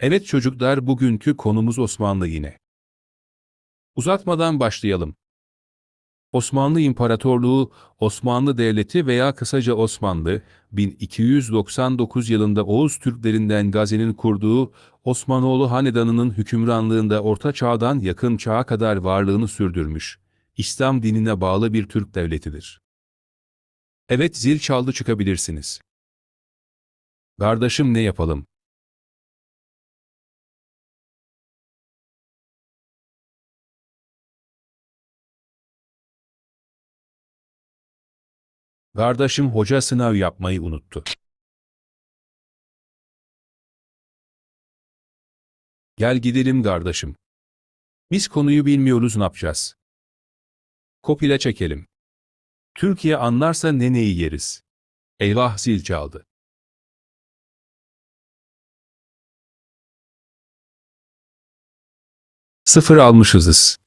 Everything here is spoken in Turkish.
Evet çocuklar bugünkü konumuz Osmanlı yine. Uzatmadan başlayalım. Osmanlı İmparatorluğu, Osmanlı Devleti veya kısaca Osmanlı, 1299 yılında Oğuz Türklerinden Gazi'nin kurduğu Osmanoğlu Hanedanı'nın hükümranlığında Orta Çağ'dan yakın çağa kadar varlığını sürdürmüş, İslam dinine bağlı bir Türk devletidir. Evet zil çaldı çıkabilirsiniz. Kardeşim ne yapalım? Kardeşim hoca sınav yapmayı unuttu. Gel gidelim kardeşim. Biz konuyu bilmiyoruz ne yapacağız? Kopile çekelim. Türkiye anlarsa neneyi yeriz. Eyvah zil çaldı. Sıfır almışızız.